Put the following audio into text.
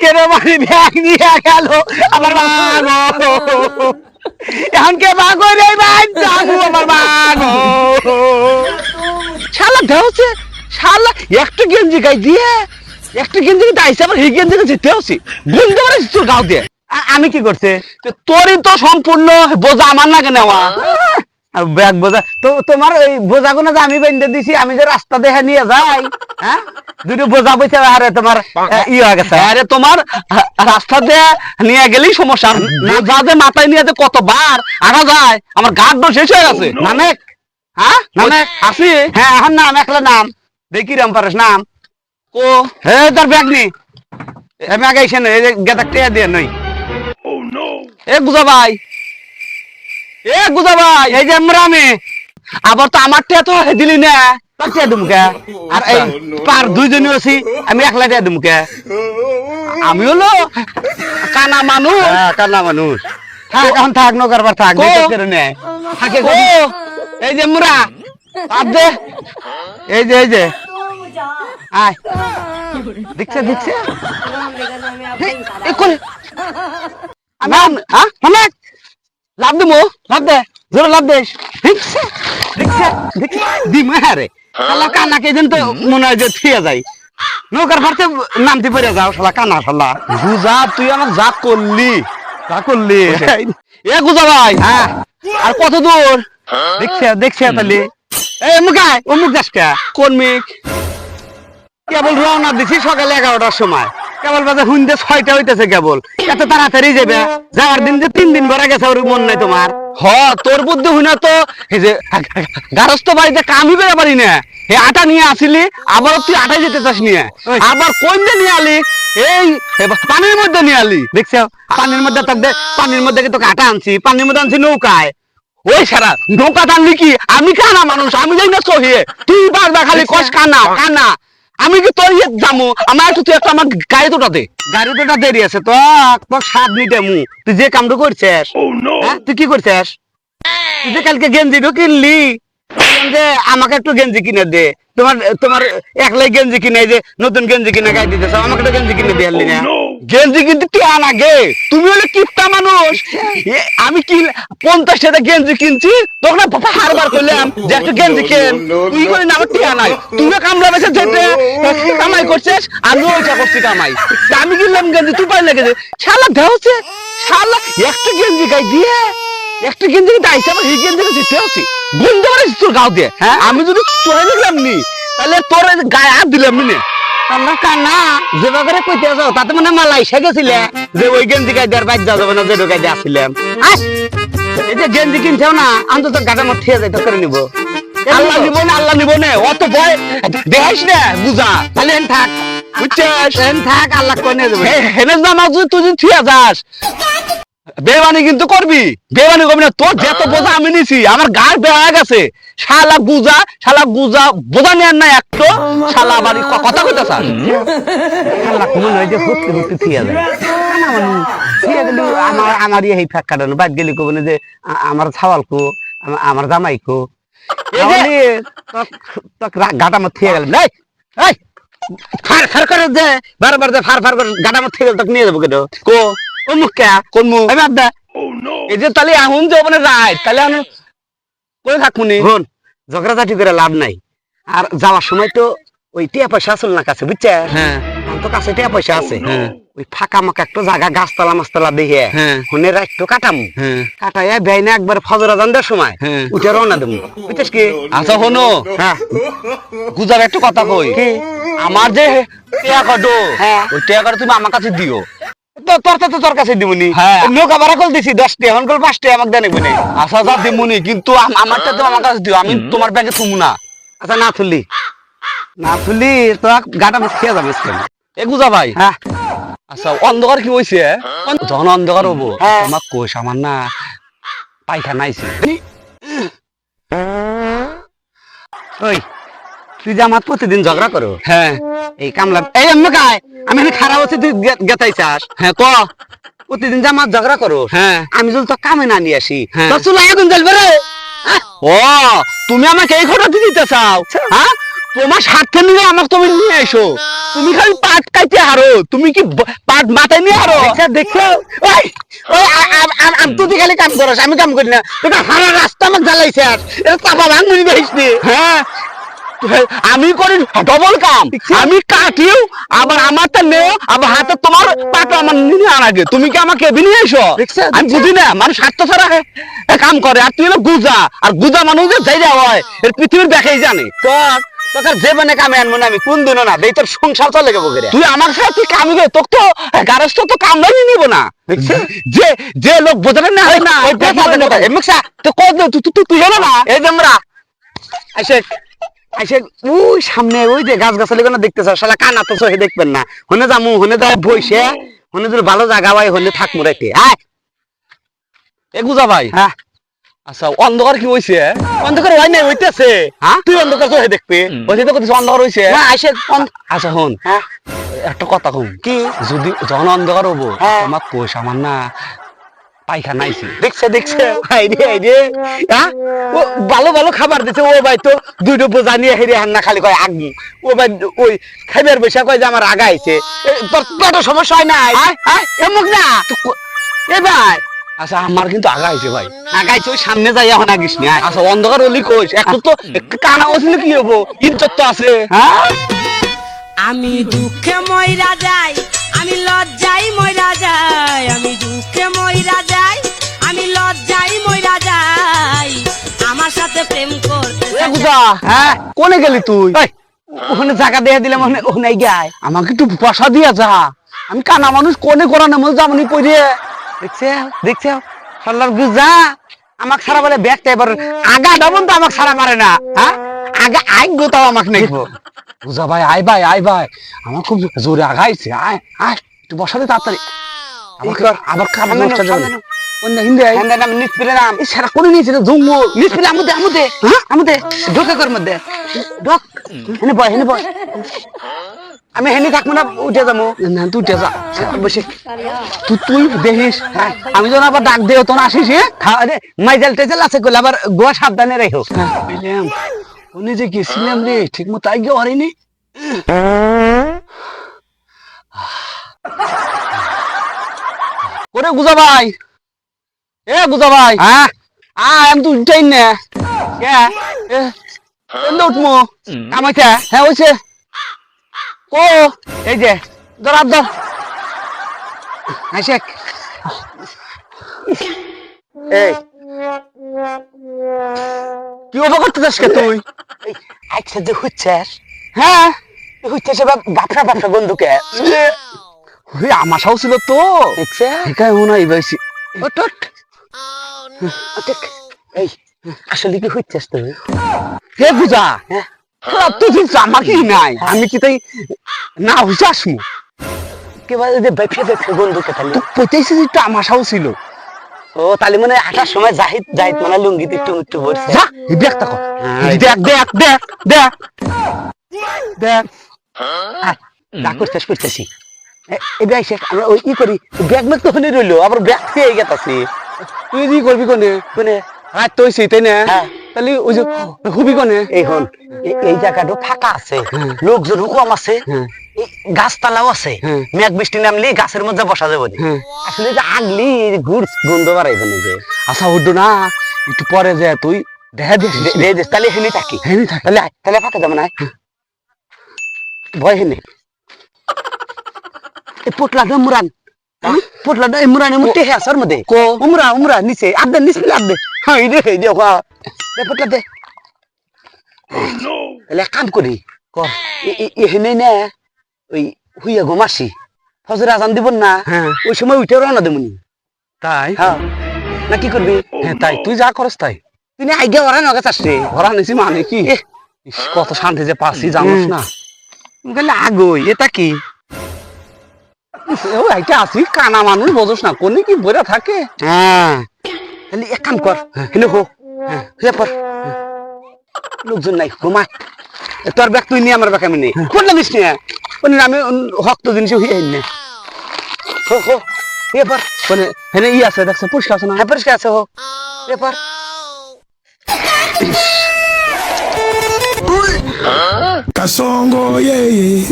কেন মানে ব্যাগ নিয়ে গেল? আমার মা গো। এখন কে মা কই রে ভাই? জানু আমার মা গো। শালা দেওছে শালা একটা গেঞ্জি গাই দিয়ে একটা গেঞ্জি দাইছে আবার এই গেঞ্জি যেতে হচ্ছে গুনতে পারে তোর গাও দিয়ে। আমি কি করছে? তোরই তো সম্পূর্ণ বোঝা আমার নাকে নেওয়া ব্যাগ বোঝা তো তোমার ওই বোঝা যে আমি বেঁধে দিছি আমি যে রাস্তা দেখে নিয়ে যাই হ্যাঁ? দুটো বোঝা আরে তোমার ই হয়ে গেছে। আরে তোমার রাস্তা দিয়ে নিয়ে গেলেই সমস্যা। বোঝা যে মাথায় নিয়ে যে কতবার আনা যায় আমার গাঢ় শেষ হয়ে গেছে। নামেক? হ্যাঁ? নামেক? আসি? হ্যাঁ এখন নাম একলা নাম। দেখি রাম পারেস নাম। ও হে তার ব্যাগ নি। আমি আগে এসে নই টেয়া দিয়ে নই এ গুজা ভাই। এ গুজা ভাই এই যে আমরা আমি। আবার তো আমার টিয়া তো দিলি না। তার টিয়া দুমকে আর এই পার দুইজনই আছি আমি একলা টিয়া দুমকে আমি হলো কানা মানুষ। কানা মানুষ। থাক এখন থাক নগরবার থাক দেখে করে নে। থাকে গো এই যে মুরা দে। এই যে এই যে। আয়। দেখছে দেখছে নাম হ্যাঁ লাভ দেবো লাভ দে জোরে লাভ দে। দেখছে দেখছে দেখছে দিম হ্যাঁ শালা কানা কে দিন তো মনে হয় যে থিয়া যাই নৌকার ফারতে নামতে যাও শালা কানা শালা। গুজা তুই আমার যা করলি যা করলি। এ গুজা ভাই হ্যাঁ। আর কত দূর? দেখছে দেখছে তাহলে। এই মুখায় অমুক যাস কে? কোন মিক কেবল রওনা দিছি সকালে এগারোটার সময়। কেবল বাজে হুন্দে ছয়টা হইতেছে কেবল। এত তাড়াতাড়ি যাবে যাওয়ার দিন যে তিন দিন ভরা গেছে ওর মন নাই তোমার। হ তোর বুদ্ধি হুইনা তো এই যে গারস্থ বাড়িতে কামই বেড়া পারি না। এই আটা নিয়ে আসিলি আবার তুই আটাই যেতে চাস নিয়ে। আবার কোন দিয়ে নিয়ে আলি? এই পানির মধ্যে নিয়ে আলি। দেখছ পানির মধ্যে তোকে পানির মধ্যে কি তোকে আটা আনছি পানির মধ্যে আনছি নৌকায়। ওই সারা নৌকা টানলি কি? আমি কানা মানুষ আমি যাই না সহিয়ে। তুই বারবার খালি কস কানা কানা। আমি কি তোর ইয়ে যামু? আমার একটু তুই একটা আমার গাড়ি দুটা দে। গাড়ি দুটা দেরি আছে তো তোর সাত মিনিটে মু। তুই যে কামটা করছিস হ্যাঁ? তুই কি করছিস? তুই যে কালকে গেঞ্জি কিনলি। যে আমাকে একটু গেঞ্জি কিনে দে। তোমার তোমার একলাই গেঞ্জি কিনে যে নতুন গেঞ্জি কিনে গাই দিতেছ আমাকে তো গেঞ্জি কিনে দিয়ে না। গেঞ্জি কিনতে তুমি হলে কিপটা মানুষ। আমি কি পঞ্চাশ টাকা গেঞ্জি কিনছি? তখন বাবা করলাম যে একটা গেঞ্জি কেন? তুই করে না কামলা বেছে যেতে কামাই করছিস? ওইটা করছি কামাই। আমি কিনলাম গেঞ্জি, তুই পাই লেগেছে শালা দেওছে শালা, একটা গেঞ্জি গাই দিয়ে। একটা গেঞ্জি কিন্তু আইসা আমার এই তোর গাও দিয়ে। হ্যাঁ? আমি যদি চলে নিলাম নি, তাহলে তোর গায়ে দিলাম নি। কান্না কানা যেভাবে করে কইতে আছো তাতে মানে মালয়েশিয়া গেছিলে। যে ওই গেঞ্জি গাই দেওয়ার বাইক যাওয়া যাবে না যে ঢোকাই দিয়ে আসছিলাম। আস। এই যে গেঞ্জি কিনছেও না আমি তো তোর গাটা মত ঠিয়া যাইতে করে নিব। আল্লাহ নিব না আল্লাহ নিব না অত ভয়। দেখাইস না বুঝা। তাহলে থাক। বুঝছিস? থাক আল্লাহ কোনে যাবে হেনে জামা তুই যদি থিয়া যাস। বেমানি কিন্তু করবি। বেমানি করবি না। তোর যত বোঝা আমি নিছি। আমার গার বেড়া গেছে। শালা গুজা শালা গুজা বোঝা নেয়ার না একটু। শালা ক- কথা কইতা স্যার শালা কোন নয় যে হুটতে হুটতে থিয়া যায়। আমার আমার এই ফ্যাক কাটানো বাদ গেলি কব না যে আমার ছাওয়াল কো আমার জামাই কো যে গাটা মত থিয়া গেল। নাই এই ফার ফার করে দে। বারবার দে ফার ফার করে গাটা মত থিয়া গেল তোকে নিয়ে যাব কেন? কো? ও মুখ কে কোন মুখ? আমি আদা এই যে তাহলে যে তাহলে আমি কোথায় থাকুনি হন ঝগড়াঝাটি করে লাভ নাই। আর যাওয়ার সময় তো ওই টিয়া পয়সা আসল না কাছে বুঝছে? হ্যাঁ। আমার তো কাছে টিয়া পয়সা আছে। ওই ফাঁকা মাকা একটু জায়গা গাছতলা মাছতলা দেখে হনে একটু কাটাম। কাটাইয়া বেই না একবার ফজর আজানদের সময় উঠে রওনা দেবো। বুঝছিস কি? আচ্ছা হনো হ্যাঁ। গুজার একটু কথা কই। আমার যে টিয়া কাটো ওই টিয়া কাটো তুমি আমার কাছে দিও। তো তোর তো তোর কাছে দিবনি নৌকা ভাড়া কল দিছি দশটি এখন কল পাঁচটি আমাকে দেনে বনে আচ্ছা যা দিবনি কিন্তু আম- আমারটা তো আমার কাছে দিও আমি তোমার ব্যাগে থুমু না। আচ্ছা না থুলি। না থুলি তো গাটা মাছ খেয়ে যাবে এ গুজা ভাই। হ্যাঁ। আচ্ছা অন্ধকার কি হইছে? যখন অন্ধকার হব তোমার কোষ আমার না পায়খানা আইছে। ওই তুই যে আমার প্রতিদিন ঝগড়া করো? হ্যাঁ। এই কামলা এই আমি কাই আমি এখানে খারাপ আছি তুই গেতাই চাস হ্যাঁ ক? প্রতিদিন যে আমার ঝগড়া করো হ্যাঁ। আমি যদি তো কামে না নিয়ে আসি তোর চুলা আগুন জ্বলবে রে। ও তুমি আমাকে এই ঘটনা দিতে চাও? হ্যাঁ? তোমার স্বার্থে নিয়ে আমাকে তুমি নিয়ে এসো তুমি খালি পাট কাইতে হারো। তুমি কি পাট মাথায় নিয়ে হারো? দেখছ দেখছ ওই ওই আ- আ- আ- আ- তুই খালি কাম করস আমি কাম করি না। তোকে হারা রাস্তা আমাকে জ্বালাইছে আর। এটা চাপা ভাঙুনি দেখিস হ্যাঁ। আমি করি ডবল কাম। আমি কাটিও আবার আমারটা নেও আবার হাতে তোমার পাটা আমার নিয়ে আনা গে তুমি কি আমাকে এমনি নিয়ে এসো আমি বুঝি না মানুষ স্বার্থ ছাড়া কাম করে আর তুই হলো গুজা। আর গুজা মানুষ যে যাই হয় এর পৃথিবীর দেখাই জানে। তোর তোকে যে মানে কামে আনব না আমি কোন দিনও না। বেই তোর সংসার চলে করে তুই আমার সাথে তুই কামি গে তোকে তো গারস্থ তো কামড়াই নিব না। যে যে লোক বোঝাবে না হয় না ওই তো কত তুই তুই তুই না? এই যে আমরা আইসে আইসে ওই সামনে ওই যে গাছ গাছালি গুলো দেখতেছ? শালা কানা তো চোখে দেখবেন না। হনে যামু হনে যায় বইসে হনে যদি ভালো জায়গা হয় হনে থাকমু রাইতে আয়। এ গুজা ভাই। হ্যাঁ। আচ্ছা অন্ধকার কি হইছে? অন্ধকার হয় নাই হইতেছে। হ্যাঁ তুই অন্ধকার চোখে দেখবি। ওই তো কিছু অন্ধকার হইছে। না আইসে আচ্ছা হন হ্যাঁ। একটা কথা কম কি? যদি যখন অন্ধকার হব হ্যাঁ। তোমার পয়সা আমার না। পাইখানা আইছে দেখছে দেখছে। আইরে আইরে। হ্যাঁ ও ভালো ভালো খাবার দিছে। ও ভাই তো দুইটো বোঝা নিয়ে হেরে হান্না খালি কয় আগ। ও ভাই ওই খাইবার বসে কয় যে আমার আগা আইছে। তোর পেটের সমস্যা হয় না আয় এমুক না। এ ভাই। আচ্ছা আমার কিন্তু আগা আইছে ভাই। আগাইছে ওই সামনে যাই এখন আগিস নি আচ্ছা অন্ধকার হলি কইস। একটু তো কানা বসলে কি হব? ইজ্জত তো আছে। হ্যাঁ? আমি দুঃখে ময়রা যাই আমি লজ্জাই ময়রা যাই আমি দুঃখে হ্যাঁ? কোনে গেলি তুই? ওখানে জায়গা দিয়ে দিলাম ওখানে গায় আমাকে একটু পয়সা দিয়া যা। আমি কানা মানুষ কোনে করানোর মধ্যে যাবনি পড়ে দেখছে দেখছে সল্লার গুজা আমাক সারা বলে ব্যাগটা এবার আগা ডাবন তো আমাক সারা পারে না হ্যাঁ? আগা আগ গোতাও আমাক নেব বুঝা ভাই আয় ভাই আয় ভাই। আমার খুব জোরে আগাইছে আয় আয় একটু বসাতে তাড়াতাড়ি। আবার কর। আবার খাবার সামনে নষ্ট নাও, যাবে সামনে নাও। অন্য হিন্দি আয় হ্যাঁ নাম নিষ্পিলে নাম। এই সারা করে নিয়েছে জঙ্গল নিষ্পিলে আমুদে আমুদে। হ্যাঁ? আমুদে ঢোকে কর মধ্যে। ঢোক। হেনে বয় হেনে বয়। আমি হেনে থাকব না উঠে যাব। না তুই উঠে যা। বসে তুই তুই দেখিস। হ্যাঁ। আমি যখন আবার ডাক দেও তখন আসিস হ্যাঁ? খাওয়া মাইজাল টেজাল আছে কইলে আবার গোয়া সাবধানে রেখো উনি যে গেছিলাম রে ঠিক মতো আগে হয়নি। ওরে গুজা ভাই। এ গুজা ভাই। হ্যাঁ আয় আমি তো উঠাই না। কে? এ এলে উঠমো। কামাইছে হ্যাঁ হয়েছে ও এই যে ধর ধর। আশেক এই। কি অবাক করতে যাস কে তুই? আচ্ছা যে হচ্ছিস হ্যাঁ। হচ্ছে সে বাপসা বাপসা বন্ধুকে? আমার সাহস ছিল তো। দেখছে একাই মনে হয়। এই আসলে কি হচ্ছিস তুই বুঝা নাই। আমি কি তাই না হইছে আসমু কেবল যে ব্যবসা ব্যবসা বন্ধুকে তাহলে? তো পঁচাইছে যে একটু আমার সাহস ছিল। ও তাহলে মানে আসার সময় জাহিদ জাহিদ মানে লুঙ্গিতে একটু একটু ভরছে যা হ্যাঁ, দেখ দেখ দেখ দেখ। দেখ। আয়, যা করতেছি এই ব্যাগ শেখ আমরা ওই ই করি। ব্যাগ ব্যাগ তো হনে রইল আবার ব্যাগ পেয়ে গেতাছি। তুই কি করবি কোনে? কোনে রাত তো হইছে না। তাহলে ওই যে খুবই কোনে? এই হন এই জায়গাটা ফাঁকা আছে। লোকজন কম আছে। এই আছে। মেঘ বৃষ্টি নামলে গাছের মধ্যে বসা যাবে। আসলে যে আগলি গুড় গন্ধ যে। আচ্ছা উঠো না। একটু পরে যে তুই। দেখা দিস তাহলে হেনি থাকি। হেনি থাক। তাহলে তাহলে ফাঁকা যাবে না। ভয় হেনে এই পোটলাটা মুরান। পোটলাটা এই মুরান মুটে হে আসর মধ্যে কো। উমরা উমরা নিচে আদে নিচে আদে হ্যাঁ দে এই দে দে পোটলা দে। তাহলে কাম করি কর এ- এ- না ওই হুইয়া ঘুমাসি ফজর আজান দিব না? হ্যাঁ। ওই সময় উঠে রওনা দেবনি তাই? হ্যাঁ না কি করবি হ্যাঁ তাই তুই যা করস তাই। তুই আগে ওরা নগে চাষে ঘরা নিছি মানে কি। কত শান্তি যে পাচ্ছি জানোস না। গেলে আগই এটা কি? ও আছি কানা মানুষ বোঝস না। কোনে কি বইরা থাকে? হ্যাঁ। এক কাম কর। হেনে হো হ্যাঁ পর। লোকজন নাই ঘুমা তোর ব্যাগ তুই নিয়ে আমার ব্যাগ আমি নেই কোন লাগিস নিয়ে আমি হক্ত জিনিস হইয়া নে। হো হো এ পর। কোনে হেনে ই আছে দেখছে পরিষ্কার আছে না? হ্যাঁ পরিষ্কার আছে হো। এ পর। ওই Kasongo, yeah.